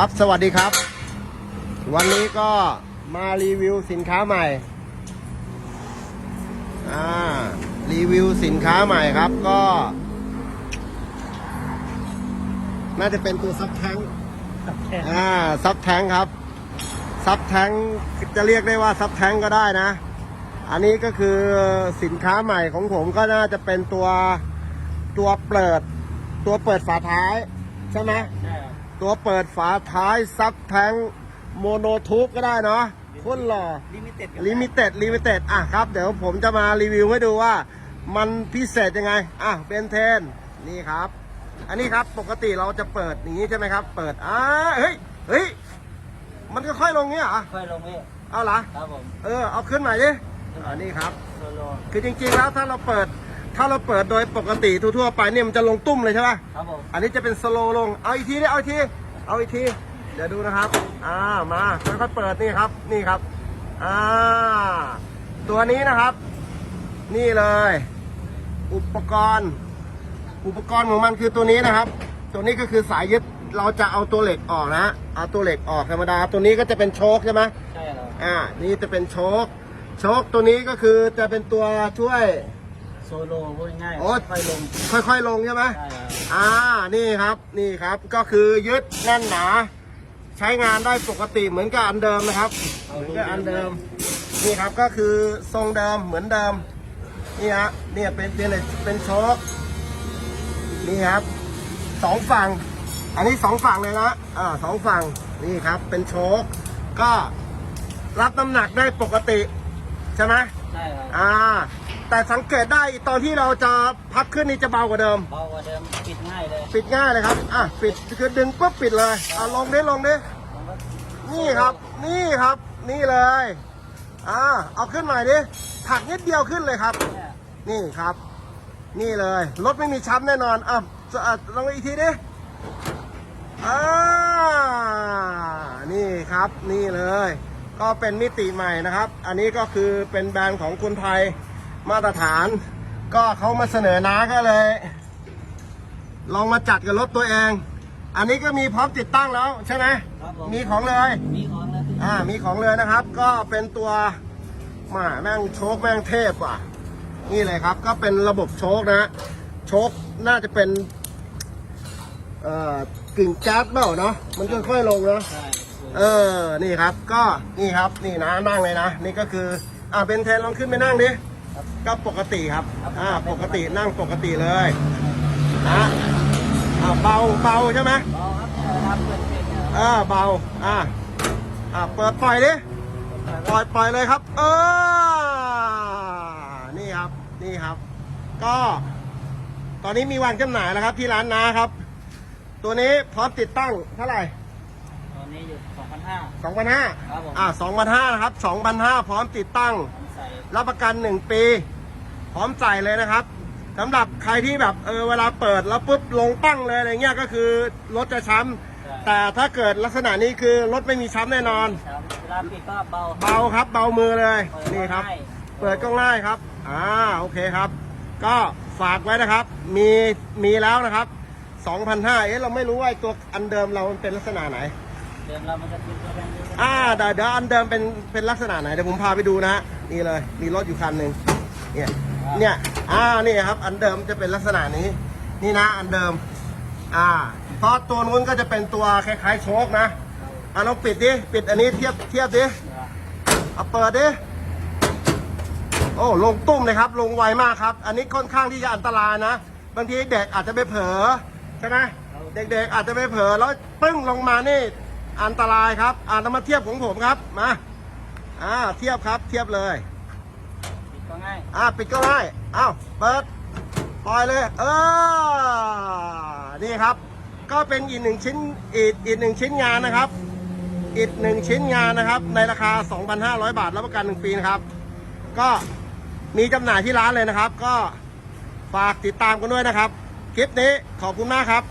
ครับสวัสดีครับ วันนี้ก็มารีวิวสินค้าใหม่อ่ารีวิวสินค้าใหม่ครับก็ น่าจะเป็นตัวซับแทงค์อ่าซับแทงค์ครับซับแทงค์จะเรียกได้ว่าซับแทงค์ก็ได้นะ อันนี้ก็คือสินค้าใหม่ของผมก็น่าจะเป็นตัวตัวเปิด ตัวเปิดฝาท้าย ใช่ไหมใช่ครับ ตัวเปิดฝาท้ายซับแทงโมโนทูบก็ได้เนาะคุณหล่อลิมิเต็ดลิมิเต็ดลิมิเต็ดอะครับ เดี๋ยวผมจะมารีวิวให้ดูว่า มันพิเศษยังไง อะเบนเทนนี่ครับ อันนี้ครับปกติเราจะเปิดอย่างนี้ใช่ไหมครับ เปิดอ่าเฮ้ยเฮ้ยมันก็ค่อยลงเงี้ยเหรอค่อยลงพี่เอาเหรอครับผมเออเอาขึ้นใหม่ดิอันนี้ครับโซโลคือจริงๆแล้วถ้าเราเปิด ถ้าเราเปิดโดยปกติทั่วๆไปเนี่ยมันจะลงตุ้มเลยใช่ปะครับผมอันนี้จะเป็นสโลว์ลง เอาอีกทีดิเอาอีกที เอาอีกที เดี๋ยวดูนะครับ อ่า มาค่อยๆเปิดนี่ครับ นี่ครับ อ่า ตัวนี้นะครับ นี่เลย อุปกรณ์ อุปกรณ์ของมันคือตัวนี้นะครับ ตัวนี้ก็คือสายยึด เราจะเอาตัวเหล็กออกนะ เอาตัวเหล็กออกธรรมดา ตัวนี้ก็จะเป็นโชคใช่ไหมใช่ครับ อ่า นี่จะเป็นโชค โชคตัวนี้ก็คือจะเป็นตัวช่วย โซโลพูดง่ายๆโอ๊ยค่อยลงค่อยๆลงใช่ไหมใช่ครับอ่า นี่ครับ นี่ครับ ก็คือยึดแน่นหนา ใช้งานได้ปกติเหมือนกับอันเดิมนะครับ เหมือนกับอันเดิม นี่ครับ ก็คือทรงเดิมเหมือนเดิม นี่ฮะ เนี่ยเป็นเป็นเป็นโชคนี่ครับ สองฝั่ง อันนี้สองฝั่งเลยนะ อ่าสองฝั่ง นี่ครับ เป็นโชคก็รับน้ำหนักได้ปกติ ใช่ไหมใช่ครับ อ่า แต่สังเกตได้ตอนที่เราจะพับขึ้นนี่จะเบากว่าเดิม เบากว่าเดิมปิดง่ายเลยปิดง่ายเลยครับอะปิดคือดึงปุ๊บปิดเลยอะลงดิลงดิผมก็นี่ครับ นี่ครับ นี่เลยอ่าเอาขึ้นใหม่ดิถักนิดเดียวขึ้นเลยครับเนี่ยนี่ครับ นี่เลยรถไม่มีช้ำแน่นอนอะจะอะลองอีกทีดิอ่านี่ครับนี่เลย ก็เป็นมิติใหม่นะครับ อันนี้ก็คือเป็นแบรนด์ของคนไทย มาตรฐาน ก็เขามาเสนอน้าก็เลย ลองมาจัดกับรถตัวเอง อันนี้ก็มีพร้อมติดตั้งแล้วใช่ไหมครับผม มีของเลย มีของแล้วอ่ามีของเลยนะครับ ก็เป็นตัวมาแม่งโชคแม่งเทพว่ะ นี่เลยครับ ก็เป็นระบบโชคนะ โชคน่าจะเป็น เอ่อกึ่งแก๊สเปล่าเนาะมันค่อยๆลงเนาะ ใช่เออ นี่ครับ ก็นี่ครับ นี่นะนั่งเลยนะ นี่ก็คือ อ่าเป็นเทนลองขึ้นไปนั่งดิครับ ก็ปกติครับ อ่า ปกตินั่งปกติเลยนะอ่าเบาเบาใช่ไหมเบาครับเวลาเปิดเพลงเนี่ยอ่าเบา อ่า อ่าเปิดปล่อยดิ ปล่อยปล่อยเลยครับ เออ นี่ครับ นี่ครับ ก็ ตอนนี้มีวางจำหน่ายแล้วครับ ที่ร้านนาครับ ตัวนี้พร้อมติดตั้งเท่าไหร่ตอนนี้อยู่สองพันห้า2,500ครับผมอ่า2,500นะครับ2,500พร้อมติดตั้งผมใส่ รับประกัน 1 ปี พร้อมใส่เลยนะครับสำหรับใครที่แบบเออเวลาเปิดแล้วปุ๊บลงตั้งเลยอะไรเงี้ยก็คือรถจะช้ำแต่ถ้าเกิดลักษณะนี้คือรถไม่มีช้ำแน่นอน ครับเวลาปิดก็เบาเบาครับเบามือเลยเปิดนี่ครับ ง่ายเปิดก็ง่ายครับ อ่า โอเคครับ ก็ฝากไว้นะครับ มี มีแล้วนะครับ2,500เอ๊ะ เราไม่รู้ว่าไอ้ตัวอันเดิมเรามันเป็นลักษณะไหน เดิมเรามันจะเป็นตัวแบนนี้อ่าเดี๋ยวเดี๋ยวอันเดิมเป็น เป็นลักษณะไหน เดี๋ยวผมพาไปดูนะฮะ นี่เลย มีรถอยู่คันหนึ่งเนี่ยเนี่ยอ่านี่ครับ อันเดิมจะเป็นลักษณะนี้ นี่นะ อันเดิม อ่าเพราะตัวนู้นก็จะเป็นตัวคล้ายๆโชคนะอ่าลองปิดดิปิดอันนี้เทียบเทียบดิเอาเปิดดิโอ้ลงตุ้มเลยครับ ลงไวมากครับ อันนี้ค่อนข้างที่จะอันตรายนะ บางทีเด็กอาจจะไปเผลอใช่ไหมเด็กๆอาจจะไปเผลอแล้วปึ้งลงมานี่อันตรายครับ อ่าเรามาเทียบของผมครับมา อ่าเทียบครับเทียบเลย ปิดก็ง่ายอ่าปิดก็ได้อ้าวเปิดปล่อยเลยเออนี่ครับ ก็เป็นอีกหนึ่งชิ้นอีกอีกหนึ่งชิ้นงานนะครับ อีกหนึ่งชิ้นงานนะครับ ในราคา 2,500 บาทรับประกัน1ปีนะครับ ก็มีจำหน่ายที่ร้านเลยนะครับ ก็ฝากติดตามกันด้วยนะครับ คลิปนี้ขอบคุณมากครับ